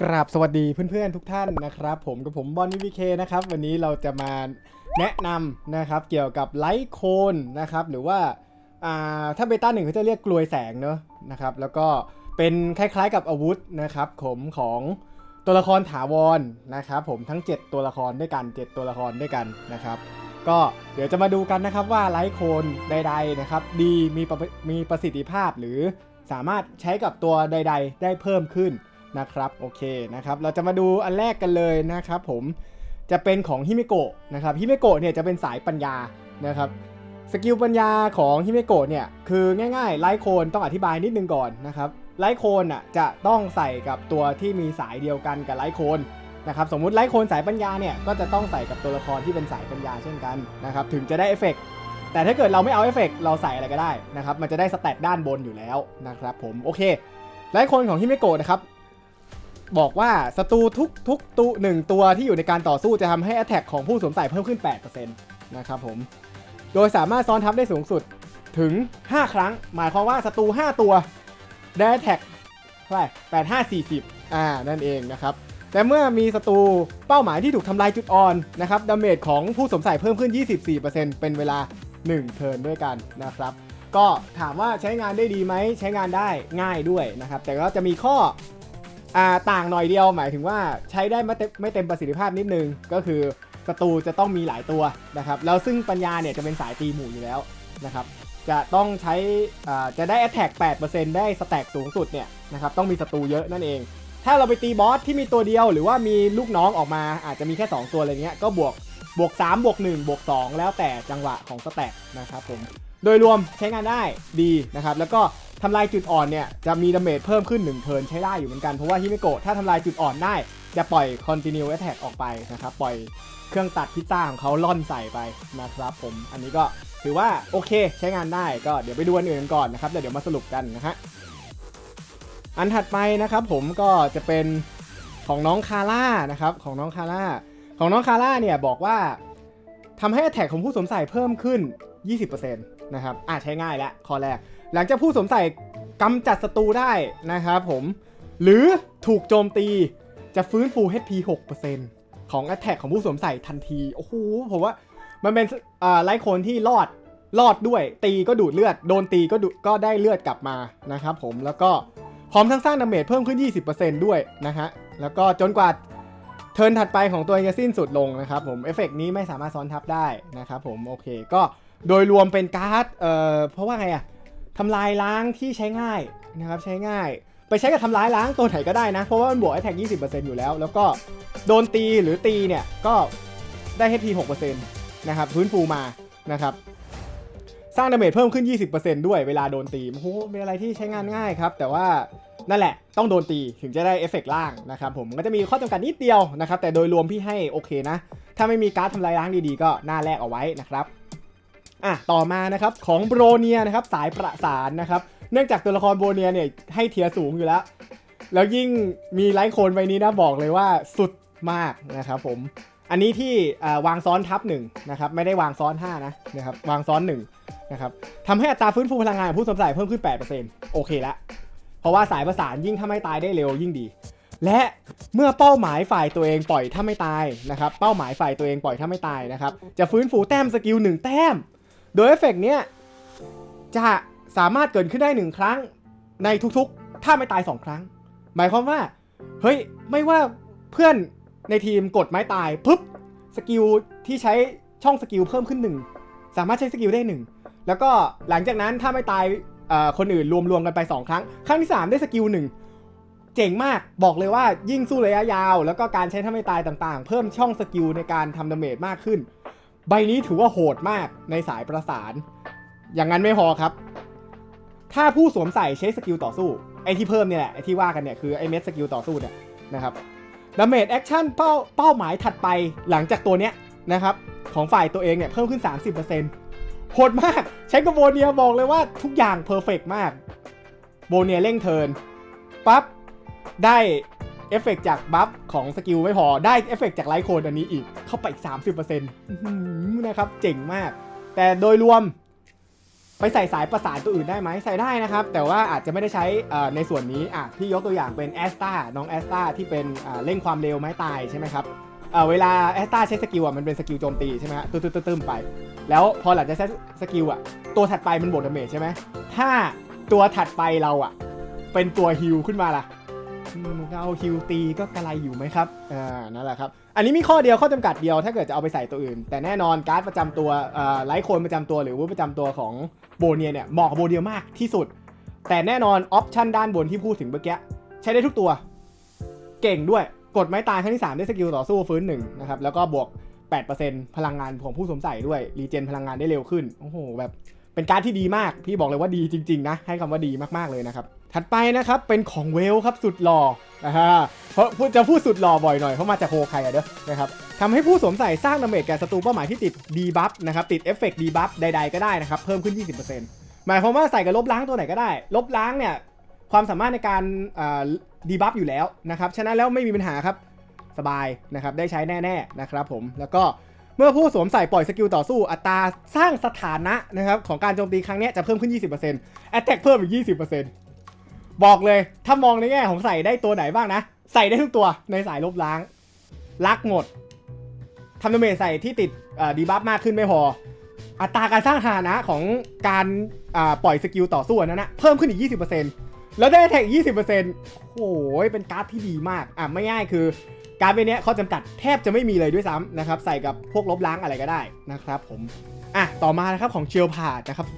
กราบสวัสดีเพื่อนๆทุกท่านนะครับผมกับผมบอลวิวีเคนะครับวันนี้เราจะมาแนะนำนะครับเกี่ยวกับไลท์โคนนะครับหรือว่าอ่าถ้าเบต้าหนึ่งเขาจะเรียกกลวยแสงเนอะนะครับแล้วก็เป็นคล้ายๆกับอาวุธนะครับผมของตัวละครถาวรนะครับผมทั้ง 7 ตัวละครด้วยกัน 7 ตัวละครด้วยกันนะครับก็เดี๋ยวจะมาดูกันนะครับว่าไลท์โคนใดๆนะครับดีมีประมีประสิทธิภาพหรือสามารถใช้กับตัวใด ๆ ได้เพิ่มขึ้น นะครับโอเคนะครับเราจะมาดูอันแรกกันเลยนะครับผมจะเป็นของฮิเมโกะนะครับฮิเมโกะเนี่ยจะเป็นสายปัญญานะครับสกิลปัญญาของฮิเมโกะเนี่ยคือง่ายๆไลท์โคนต้องอธิบายนิดนึงก่อนนะครับไลท์โคนอะจะต้องใส่กับตัวที่มีสายเดียวกันกับไลท์โคนนะครับสมมุติไลท์โคนสายปัญญาเนี่ยก็จะต้องใส่กับตัวละครที่เป็นสายปัญญาเช่นกันนะครับถึงจะได้เอฟเฟกต์แต่ถ้าเกิดเราไม่เอาเอฟเฟกต์เราใส่อะไรก็ได้นะครับมันจะได้สแตทด้านบนอยู่แล้วนะครับผมโอเคไลท์โคนของฮิเมโกะนะครับ บอกว่าศัตรูทุกทุกตัวหนึ่งตัวที่อยู่ในการต่อสู้จะทำให้ a t แทกของผู้สวมใส่เพิ่มขึ้น 8%นะครับผม โดยสามารถซ้อนทับได้สูงสุดถึง 5 ครั้ง หมายความว่าศัตรู 5 ตัวได้แทกเท่าไหร่8 5 40อ่า นั่นเองนะครับ แต่เมื่อมีศัตรูเป้าหมายที่ถูกทำลายจุดอ่อนนะครับ ดาเมจของผู้สวมใส่เพิ่มขึ้น 24%เป็นเวลา 1 เทิร์นด้วยกันนะครับ ก็ถามว่าใช้งานได้ดีไหม ใช้งานได้ง่ายด้วยนะครับ แต่ก็จะมีข้อ ต่างหน่อยเดียวหมายถึงว่าใช้ได้ไม่เต็มไม่เต็มประสิทธิภาพนิดนึง ก็คือศัตรูจะต้องมีหลายตัวนะครับแล้วซึ่งปัญญาเนี่ยจะเป็นสายตีหมู่อยู่แล้วนะครับจะต้องใช้จะได้ attack 8%ได้สแต็กสูงสุดเนี่ยนะครับต้องมีศัตรูเยอะนั่นเอง ถ้าเราไปตีบอสที่มีตัวเดียว หรือว่ามีลูกน้องออกมาอาจจะมีแค่ 2 ตัวอะไรเงี้ยก็บวกบวก 3 บวก 1 บวก 2 แล้วแต่จังหวะของสแต็กนะครับผมโดยรวมใช้งานได้ดีนะครับแล้วก็ ทำลายจุดอ่อนเนี่ยจะมีดาเมจเพิ่มขึ้น1เทิร์นใช้ได้อยู่เหมือนกัน เพราะว่าฮิเมโกะถ้าทำลายจุดอ่อนได้ จะปล่อย continue attack ออกไปนะครับ ปล่อยเครื่องตัดพิซซ่าของเขาล่อนใส่ไปนะครับผม อันนี้ก็ถือว่าโอเคใช้งานได้ก็เดี๋ยวไปดูอันอื่นกันก่อนนะครับแล้วเดี๋ยวมาสรุปกันนะฮะอันถัดไปนะครับผมก็จะเป็นของน้องคาร่านะครับของน้องคาร่าของน้องคาร่าเนี่ยบอกว่าทำให้แท็กของผู้สวมใส่เพิ่มขึ้น 20%นะครับอะใช้ง่ายแล้วข้อแรก หลังจากผู้สวมใส่กำจัดศัตรูได้นะครับผม หรือถูกโจมตีจะฟื้นฟู HP 6%ของ a t t a c k ของผู้สวมใส่ทันที โอ้โห ผมว่ามันเป็นอ่าไลท์โคนที่รอดรอดด้วย ตีก็ดูดเลือด โดนตีก็ดูก็ได้เลือดกลับมานะครับผม แล้วก็พร้อมทั้งสร้างดาเมจเพิ่มขึ้น 20%ด้วยนะฮะ แล้วก็จนกว่าเทิร์นถัดไปของตัวเองจะสิ้นสุดลงนะครับผม เอฟเฟกต์นี้ไม่สามารถซ้อนทับได้นะครับผม โอเค ก็โดยรวมเป็นการ์ด เอ่อ เพราะว่าไงอะ ทำลายล้างที่ใช้ง่ายนะครับใช้ง่าย ไปใช้กับทำลายล้างตัวไหนก็ได้นะ เพราะว่ามันบวกไอแท็ก20%อยู่แล้ว แล้วก็โดนตีหรือตีเนี่ยก็ได้ HP 6%นะครับพื้นฟูมานะครับสร้างดาเมจเพิ่มขึ้น 20%ด้วยเวลาโดนตีโอ้โหเป็นอะไรที่ใช้งานง่ายครับ แต่ว่านั่นแหละต้องโดนตีถึงจะได้เอฟเฟกต์ล่างนะครับผมก็จะมีข้อจำกัดนิดเดียวนะครับแต่โดยรวมพี่ให้โอเคนะ ถ้าไม่มีการ์ดทำลายล้างดีๆ ก็หน้าแรกเอาไว้นะครับ อะต่อมานะครับของโบรเนียนะครับสายประสานนะครับ เนื่องจากตัวละครโบรเนียเนี่ยให้เทียสูงอยู่แล้ว แล้วยิ่งมีไลท์โคนใบนี้นะบอกเลยว่าสุดมากนะครับผมอันนี้ที่วางซ้อนทับหนึ่งนะครับไม่ได้วางซ้อน 5 นะนะครับวางซ้อน1นะครับทำให้อัตราฟื้นฟูพลังงานผู้สวมใส่เพิ่มขึ้น 8%โอเคละเพราะว่าสายประสานยิ่งถ้าไม่ตายได้เร็วยิ่งดี และเมื่อเป้าหมายฝ่ายตัวเองปล่อยถ้าไม่ตายนะครับเป้าหมายฝ่ายตัวเองปล่อยถ้าไม่ตายนะครับจะฟื้นฟูแต้มสกิล1แต้ม โดยเอฟเฟกต์เนี้ยจะสามารถเกิดขึ้นได้1ครั้งในทุกๆ ถ้าไม่ตาย2ครั้ง หมายความว่า เฮ้ย ไม่ว่าเพื่อนในทีมกดไม้ตายปุ๊บสกิลที่ใช้ช่องสกิลเพิ่มขึ้น1สามารถใช้สกิลได้1แล้วก็หลังจากนั้นถ้าไม่ตายอ่อคนอื่นรวมๆกันไป 2 ครั้ง ครั้งที่ 3 ได้สกิล1เจ๋งมากบอกเลยว่ายิ่งสู้ระยะยาว แล้วก็การใช้ถ้าไม่ตายต่างๆ เพิ่มช่องสกิลในการทำดาเมจมากขึ้น ใบนี้ถือว่าโหดมากในสายประสาน อย่างนั้นไม่พอครับ ถ้าผู้สวมใส่ใช้สกิลต่อสู้ ไอที่เพิ่มเนี่ยแหละไอที่ว่ากันเนี่ยคือไอเม็ดสกิลต่อสู้เนี่ยนะครับดาเมจแอคชั่นเป้าเป้าหมายถัดไปหลังจากตัวเนี้ยนะครับของฝ่ายตัวเองเนี่ยเพิ่มขึ้น 30%โหดมากใช้กับโบเนียบอกเลยว่าทุกอย่างเพอร์เฟกมาก โบเนียเร่งเทินปั๊บได้ เอฟเฟกต์จากบัฟของสกิลไม่พอได้เอฟเฟกต์จากไลท์โคนอันนี้อีกเข้าไปอีก 30%อื้อหือนะครับเจ๋งมาก แต่โดยรวม ไปใส่สายประสานตัวอื่นได้ไหมใส่ได้นะครับ แต่ว่าอาจจะไม่ได้ใช้ในส่วนนี้อะพี่ยกตัวอย่างเป็นแอสตาน้องแอสตาที่เป็นเร่งความเร็วไม้ตายใช่ไหมครับเวลาแอสตาใช้สกิลอะมันเป็นสกิลโจมตีใช่ไหมฮะตึ้มตึ้มๆไป แล้วพอหลังจากใช้สกิลอะตัวถัดไปมันบวกดาเมจใช่ไหมถ้าตัวถัดไปเราอะเป็นตัวฮิลขึ้นมาล่ะ เอาฮิลตีก็กระไรอยู่ไหมครับอ่านั่นแหละครับ อันนี้มีข้อเดียวข้อจำกัดเดียวถ้าเกิดจะเอาไปใส่ตัวอื่น แต่แน่นอนการ์ดประจำตัวอ่อไลท์โคนประจำตัวหรือว่าประจำตัวของโบเนียเนี่ยเหมาะกับโบเนียมากที่สุด แต่แน่นอนออปชันด้านบนที่พูดถึงเมื่อกี้ใช้ได้ทุกตัว เก่งด้วยกดไม้ตายครั้งที่ 3 ได้สกิลต่อสู้ฟื้นหนึ่งนะครับแล้วก็บวก 8%พลังงานของผู้สวมใส่ด้วยรีเจนพลังงานได้เร็วขึ้นโอ้โหแบบเป็นการ์ดที่ดีมาก พี่บอกเลยว่าดีจริง ๆ นะ ให้คำว่าดีมากๆเลยนะครับ ถัดไปนะครับเป็นของเวลครับสุดหล่ออ่าฮะเพราะจะพูดสุดหล่อบ่อยหน่อยเพราะมาจากโฮไคอะเด้อนะครับทำให้ผู้สวมใส่สร้างดาเมจแก่ศัตรูเป้าหมายที่ติดดีบัฟนะครับติดเอฟเฟกต์ดีบัฟใดๆก็ได้นะครับเพิ่มขึ้น 20%หมายความว่าใส่กับลบล้างตัวไหนก็ได้ ลบล้างเนี่ยความสามารถในการดีบัฟอยู่แล้วนะครับฉะนั้นแล้วไม่มีปัญหาครับสบายนะครับได้ใช้แน่ๆนะครับผมแล้วก็เมื่อผู้สวมใส่ปล่อยสกิลต่อสู้อัตราสร้างสถานะนะครับของการโจมตีครั้งนี้จะเพิ่มขึ้น 20% Attack เพิ่มอีก 20% บอกเลยถ้ามองในแง่ของใส่ได้ตัวไหนบ้างนะ ใส่ได้ทุกตัวในสายลบล้างรักหมดทำดาเมจใส่ที่ติดดีบัฟมากขึ้นไม่พอ อัตราการสร้างฐานะของการปล่อยสกิลต่อสู้นนั้นนะเพิ่มขึ้นอีก 20%แล้วได้แท็กอีก 20%โอ้โหเป็นการ์ดที่ดีมากอะไม่ง่ายคือการ์ดใบเนี้ยข้อจำกัดแทบจะไม่มีเลยด้วยซ้ำนะครับใส่กับพวกลบล้างอะไรก็ได้นะครับผมอะต่อมานะครับของเชลพาดนะครับ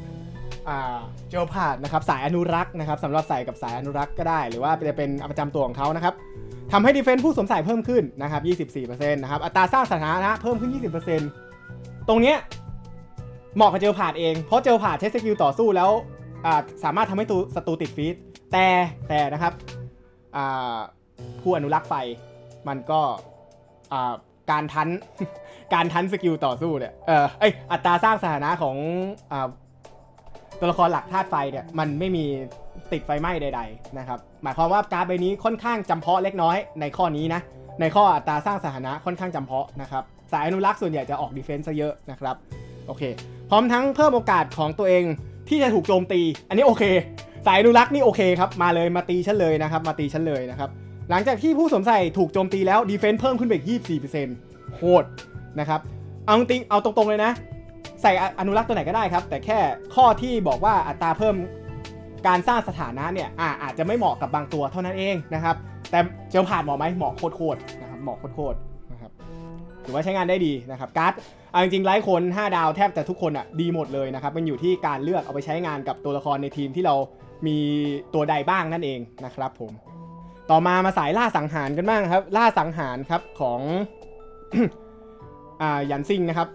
เจลพาดนะครับสายอนุรักษ์นะครับสำหรับใส่กับสายอนุรักษ์ก็ได้ หรือว่าจะเป็นประจำตัวของเขานะครับทำให้ดีเฟนซ์ผู้สวมใส่เพิ่มขึ้นนะครับ 24%นะครับอัตราสร้างสถานะเพิ่มขึ้น 20%ตรงเนี้ยเหมาะกับเจลพาดเอง เพราะเจลพาดใช้สกิลต่อสู้แล้วสามารถทำให้ตัวศัตรูติดฟีดแต่แต่นะครับผู้อนุรักษ์ไฟมันก็การทันการทันสกิลต่อสู้เนี่ยเออเอยอัตราสร้างสถานะของ ตัวละครหลักธาตุไฟเนี่ยมันไม่มีติดไฟไหม้ใดๆนะครับหมายความว่าการ์ดใบนี้ค่อนข้างจำเพาะเล็กน้อยในข้อนี้นะในข้ออัตราสร้างสถานะค่อนข้างจำเพาะนะครับสายอนุรักษ์ส่วนใหญ่จะออกดีเฟนซ์ซะเยอะนะครับโอเค พร้อมทั้งเพิ่มโอกาสของตัวเองที่จะถูกโจมตี อันนี้โอเค สายอนุรักษ์นี่โอเคครับมาเลยมาตีฉันเลยนะครับมาตีฉันเลยนะครับหลังจากที่ผู้สวมใส่ถูกโจมตีแล้วดีเฟนซ์เพิ่มขึ้นไปอีก24%โหดนะครับเอาจริงเอาตรงๆเลยนะ ใส่อนุรักษ์ตัวไหนก็ได้ครับ แต่แค่ข้อที่บอกว่าอัตราเพิ่มการสร้างสถานะเนี่ยอาอาจจะไม่เหมาะกับบางตัวเท่านั้นเองนะครับ แต่เจลผ่านเหมาะไหมเหมาะโคตรๆนะครับเหมาะโคตรๆนะครับถือว่าใช้งานได้ดีนะครับการ์ดเอาจริงๆไลฟ์คน 5 ดาวแทบจะทุกคนอะดีหมดเลยนะครับมันอยู่ที่การเลือกเอาไปใช้งานกับตัวละครในทีมที่เรามีตัวใดบ้างนั่นเองนะครับผมต่อมามาสายล่าสังหารกันบ้างครับ ล่าสังหารครับของอ่ายันซิงนะครับ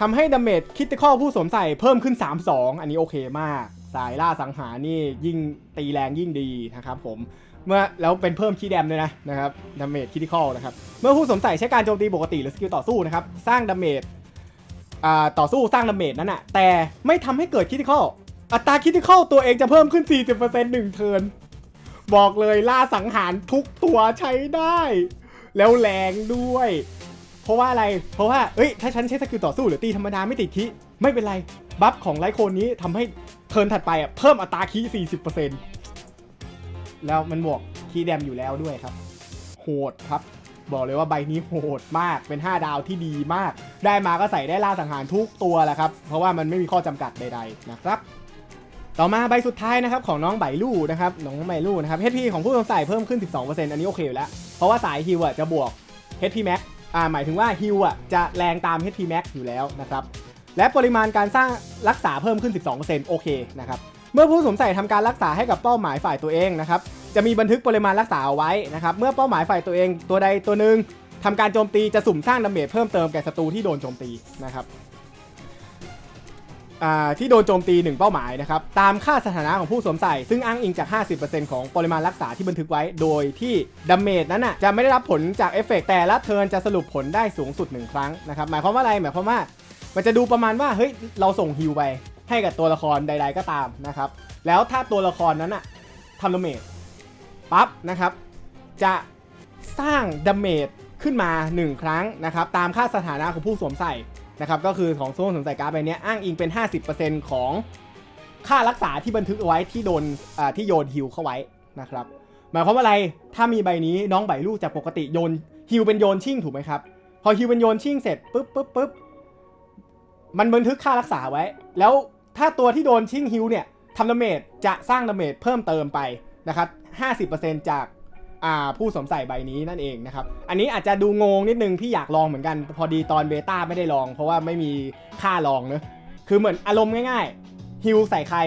ทำให้ดาเมจคิด i คอผู้สวมใส่เพิ่มขึ้น 3-2 อันนี้โอเคมาก สายล่าสังหารนี่ยิ่งตีแรงยิ่งดีนะครับผมเมื่อแล้วเป็นเพิ่มคีย์แดมด้วยนะนะครับดาเมจคิด i คอนะครับเมื่อผู้สวมใส่ใช้การโจมตีปกติหรือสกิลต่อสู้นะครับสร้างดาเมจอ่าต่อสู้สร้างดาเมจนั้นอะแต่ไม่ทำให้เกิดคิด i คออัตราคิด i คอตัวเองจะเพิ่มขึ้น 40%หนึ่งเทิร์นบอกเลยล่าสังหารทุกตัวใช้ได้ แล้วแรงด้วย เพราะว่าอะไร เพราะว่า เอ้ย ถ้าฉันใช้สกิลต่อสู้หรือตีธรรมดาไม่ติดคีไม่เป็นไร บัฟของไลโคนนี้ทำให้เทิร์นถัดไปอะเพิ่มอัตราคี40%แล้วมันบวกคีแดมอยู่แล้วด้วยครับ โหดครับ บอกเลยว่าใบนี้โหดมาก เป็น 5 ดาวที่ดีมาก ได้มาก็ใส่ได้ล่าสังหารทุกตัวแหละครับ เพราะว่ามันไม่มีข้อจำกัดใดๆนะครับต่อมาใบสุดท้ายนะครับของน้องไบลู่นะครับน้องไบลู่นะครับ HP ของผู้สวมใส่เพิ่มขึ้น 12%อันนี้โอเคอยู่แล้ว เพราะว่าสายฮิวจะบวก HP Max อ่าหมายถึงว่าฮิวอะจะแรงตาม HP Max อยู่แล้วนะครับ และปริมาณการสร้างรักษาเพิ่มขึ้น 12%โอเคนะครับ เมื่อผู้สวมใส่ทำการรักษาให้กับเป้าหมายฝ่ายตัวเองนะครับ จะมีบันทึกปริมาณรักษาเอาไว้นะครับ เมื่อเป้าหมายฝ่ายตัวเองตัวใดตัวหนึ่งทำการโจมตีจะสุ่มสร้างดาเมจเพิ่มเติมแก่ศัตรูที่โดนโจมตีนะครับ ที่โดนโจมตี1เป้าหมายนะครับตามค่าสถานะของผู้สวมใส่ ซึ่งอ้างอิงจาก 50%ของปริมาณรักษาที่บันทึกไว้ โดยที่ดาเมจนั้นน่ะจะไม่ได้รับผลจากเอฟเฟกต์แต่ละเทิร์นจะสรุปผลได้สูงสุด 1 ครั้งนะครับหมายความว่าอะไรหมายความว่า มันจะดูประมาณว่าเฮ้ยเราส่งฮิวไปให้กับตัวละครใด ๆก็ตามนะครับแล้วถ้าตัวละครนั้นน่ะทำดาเมจปั๊บนะครับจะสร้างดาเมจขึ้นมา 1 ครั้งนะครับตามค่าสถานะของผู้สวมใส่ นะครับก็คือของโซ่สวมใส่การ์ดใบเนี้ยอ้างอิงเป็น 50%ของค่ารักษาที่บันทึกเอาไว้ที่โดนอ่าที่โยนฮิลเข้าไว้นะครับหมายความว่าอะไรถ้ามีใบนี้น้องใบลูกจากปกติโยนฮิลเป็นโยนชิ่งถูกไหมครับพอฮิลเป็นโยนชิ่งเสร็จปุ๊บปุ๊บปุ๊บมันบันทึกค่ารักษาไว้ แล้วถ้าตัวที่โดนชิ่งฮิลเนี่ยทำดาเมจจะสร้างดาเมจเพิ่มเติมไปนะครับ50%จากอ่า ผู้สวมใส่ใบนี้นั่นเองนะครับ อันนี้อาจจะดูงงนิดนึงพี่อยากลองเหมือนกัน พอดีตอนเบต้าไม่ได้ลอง เพราะว่าไม่มีค่าลองเนอะคือเหมือนอารมณ์ง่ายๆฮิลใส่ใคร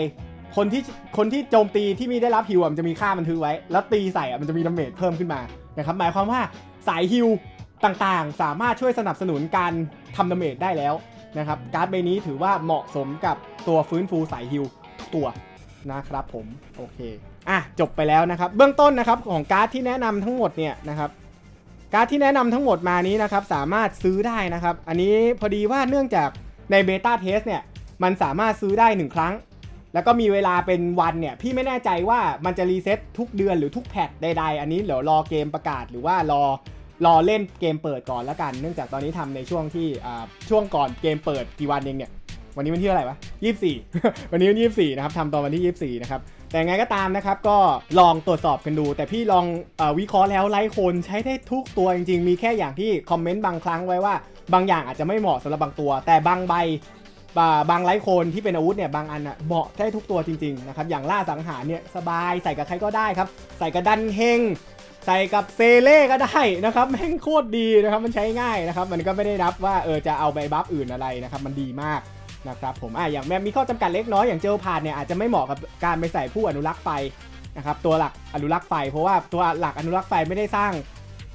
คนที่คนที่โจมตีที่มีได้รับฮิวมันจะมีค่าบันทึกไว้ แล้วตีใส่อะมันจะมีดาเมจเพิ่มขึ้นมานะครับหมายความว่าสายฮิวต่างๆ สามารถช่วยสนับสนุนการทำดาเมจได้แล้วนะครับการ์ดใบนี้ถือว่าเหมาะสมกับตัวฟื้นฟูสายฮิวทุกตัวนะครับผมโอเค อะจบไปแล้วนะครับ เบื้องต้นนะครับของการ์ดที่แนะนำทั้งหมดเนี่ยนะครับการ์ดที่แนะนำทั้งหมดมานี้นะครับสามารถซื้อได้นะครับ อันนี้พอดีว่าเนื่องจากในเบต้าเทสเนี่ยมันสามารถซื้อได้ 1 ครั้ง แล้วก็มีเวลาเป็นวันเนี่ยพี่ไม่แน่ใจว่ามันจะรีเซ็ตทุกเดือนหรือทุกแพทใดๆ อันนี้เดี๋ยวรอเกมประกาศหรือว่ารอรอเล่นเกมเปิดก่อนแล้วกัน เนื่องจากตอนนี้ทำในช่วงที่ช่วงก่อนเกมเปิดกี่วันเองเนี่ยวันนี้วันที่เท่าไหร่วะ24วันนี้วันที่24นะครับทำตอนวันที่24นะครับ แต่ไงก็ตามนะครับก็ลองตรวจสอบกันดู แต่พี่ลองอวิเคราะห์แล้วไลค์คนใช้ได้ทุกตัวจริง ๆ มีแค่อย่างที่คอมเมนต์บางครั้งไว้ว่า บางอย่างอาจจะไม่เหมาะสำหรับบางตัว แต่บางใบบางไลค์โคนที่เป็นอาวุธเนี่ยบางอันอะเหมาะได้ทุกตัวจริงๆนะครับอย่างล่าสังหารเนี่ยสบายใส่กับใครก็ได้ครับ ใส่กับดันเฮงใส่กับเซเล่ก็ได้นะครับแม่งโคตรดีนะครับมันใช้ง่ายนะครับมันก็ไม่ได้นับว่าเออจะเอาใบบัฟอื่นอะไรนะครับมันดีมาก นะครับผมอะอย่างแม้มีข้อจำกัดเล็กน้อยอย่างเจลพาดเนี่ยอาจจะไม่เหมาะกับการไปใส่ผู้อนุรักษ์ไฟนะครับตัวหลักอนุรักษ์ไฟ เพราะว่าตัวหลักอนุรักษ์ไฟไม่ได้สร้าง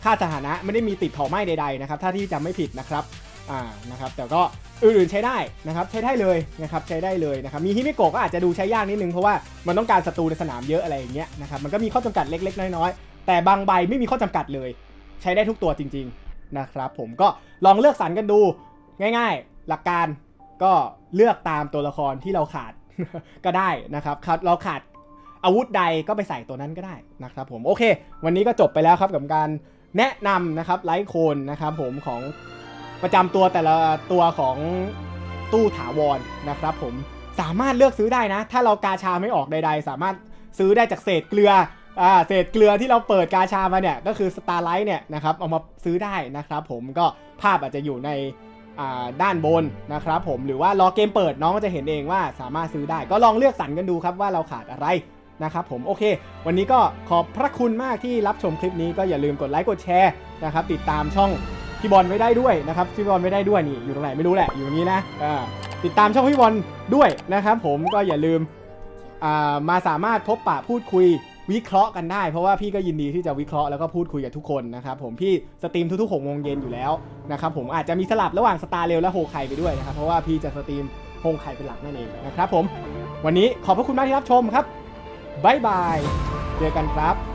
ค่าสถานะไม่ได้มีติดเผาไหม้ใดๆนะครับถ้าที่จำไม่ผิดนะครับอ่านะครับแต่ก็อื่นๆใช้ได้นะครับใช้ได้เลยนะครับใช้ได้เลยนะครับมีฮิมิโกะก็อาจจะดูใช้ยากนิดนึงเพราะว่ามันต้องการศัตรูในสนามเยอะอะไรอย่างเงี้ยนะครับมันก็มีข้อจำกัดเล็ก ๆ น้อยๆแต่บางใบไม่มีข้อจำกัดเลย ใช้ได้ทุกตัวจริง ๆนะครับ ผมก็ลองเลือกสรรกันดูง่าย ๆ หลักการ ก็เลือกตามตัวละครที่เราขาดก็ได้นะครับเราขาดอาวุธใดก็ไปใส่ตัวนั้นก็ได้นะครับผมโอเค วันนี้ก็จบไปแล้วครับกับการแนะนำนะครับไลท์โคนนะครับผมของประจำตัวแต่ละตัวของตู้ถาวรนะครับผมสามารถเลือกซื้อได้นะ ถ้าเรากาชาไม่ออกใด ๆ สามารถซื้อได้จากเศษเกลืออ่าเศษเกลือที่เราเปิดกาชามาเนี่ยก็คือ Starlight เนี่ยนะครับเอามาซื้อได้นะครับผมก็ภาพอาจจะอยู่ใน ด้านบนนะครับผมหรือว่ารอเกมเปิดน้องก็จะเห็นเองว่าสามารถซื้อได้ก็ลองเลือกสรรกันดูครับว่าเราขาดอะไรนะครับผมโอเค วันนี้ก็ขอบพระคุณมากที่รับชมคลิปนี้ก็อย่าลืมกดไลค์กดแชร์นะครับติดตามช่องพี่บอลไว้ได้ด้วยนะครับพี่บอลไว้ได้ด้วยนี่อยู่ตรงไหนไม่รู้แหละอยู่ตรงนี้นะติดตามช่องพี่บอลด้วยนะครับผมก็อย่าลืมมาสามารถพบปะพูดคุย วิเคราะห์กันได้ เพราะว่าพี่ก็ยินดีที่จะวิเคราะห์แล้วก็พูดคุยกับทุกคนนะครับผมพี่สตรีมทุกๆหกโมงเย็นอยู่แล้วนะครับผมอาจจะมีสลับระหว่างสตาร์เรลและโฮไคไปด้วยนะครับเพราะว่าพี่จะสตรีมโฮไคเป็นหลักนั่นเองนะครับผมวันนี้ขอบพระคุณมากที่รับชมครับบายบายเจอกันครับ